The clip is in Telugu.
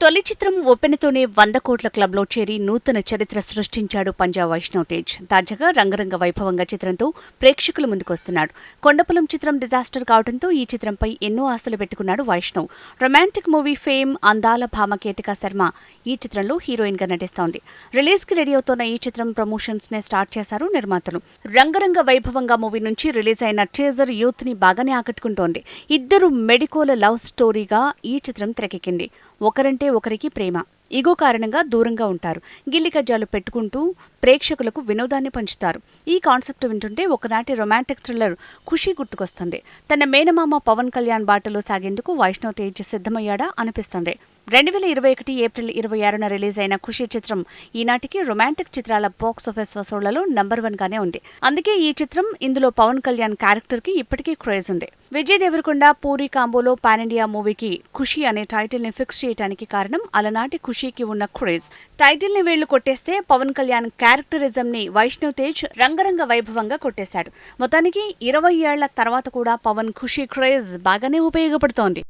తొలి చిత్రం ఒప్పెనతోనే వంద కోట్ల క్లబ్లో చేరి నూతన చరిత్ర సృష్టించాడు పంజాబ్ వైష్ణవ్ తేజ్. తాజాగా రంగరంగ వైభవంగా చిత్రంతో ప్రేక్షకుల ముందుకొస్తున్నాడు కొండపొలం చిత్రం డిజాస్టర్ కావడంతో ఈ చిత్రంపై ఎన్నో ఆశలు పెట్టుకున్నాడు వైష్ణవ్. రొమాంటిక్ మూవీ ఫేమ్ అందాల భామ కేతికా శర్మ ఈ చిత్రంలో హీరోయిన్గా నటిస్తోంది. రిలీజ్కి రెడీ అవుతున్న ఈ చిత్రం ప్రమోషన్స్ నే స్టార్ట్ చేశారు నిర్మాతలు. రంగరంగ వైభవంగా మూవీ నుంచి రిలీజ్ అయిన ట్రేజర్ యూత్ని బాగానే ఆకట్టుకుంటోంది. ఇద్దరు మెడికోల లవ్ స్టోరీగా ఈ చిత్రం తెరకెక్కింది. ఒకరంటే ఒకరికి ప్రేమ. ఇగో కారణంగా దూరంగా ఉంటారు. గిల్లి కజ్జాలు పెట్టుకుంటూ ప్రేక్షకులకు వినోదాన్ని పంచుతారు. ఈ కాన్సెప్ట్ వింటుంటే ఒకనాటి రొమాంటిక్ థ్రిల్లర్ ఖుషి గుర్తుకొస్తుంది. తన మేనమామ పవన్ కళ్యాణ్ బాటలో సాగేందుకు వైష్ణవ్ తేజ్ సిద్ధమయ్యాడా అనిపిస్తుంది. రెండు వేల ఇరవై ఒకటి ఏప్రిల్ ఇరవై ఆరున రిలీజ్ అయిన ఖుషి చిత్రం ఈనాటికి రొమాంటిక్ చిత్రాల బాక్స్ ఆఫీస్ వసూళ్ళలో నంబర్ వన్ గానే ఉంది. అందుకే ఈ చిత్రం ఇందులో పవన్ కళ్యాణ్ క్యారెక్టర్కి ఇప్పటికీ క్రేజ్ ఉంది. విజయ్ దేవరకొండ పూరి కాంబోలో పాన్ ఇండియా మూవీకి ఖుషి అనే టైటిల్ని ఫిక్స్ చేయడానికి కారణం అలనాటి ఖుషీకి ఉన్న క్రేజ్. టైటిల్ని వీళ్ళు కొట్టేస్తే పవన్ కళ్యాణ్ క్యారెక్టరిజం ని వైష్ణవ్ తేజ్ రంగరంగ వైభవంగా కొట్టేశాడు. మొత్తానికి ఇరవై ఏళ్ళ తర్వాత కూడా పవన్ ఖుషి క్రేజ్ బాగానే ఉపయోగపడుతోంది.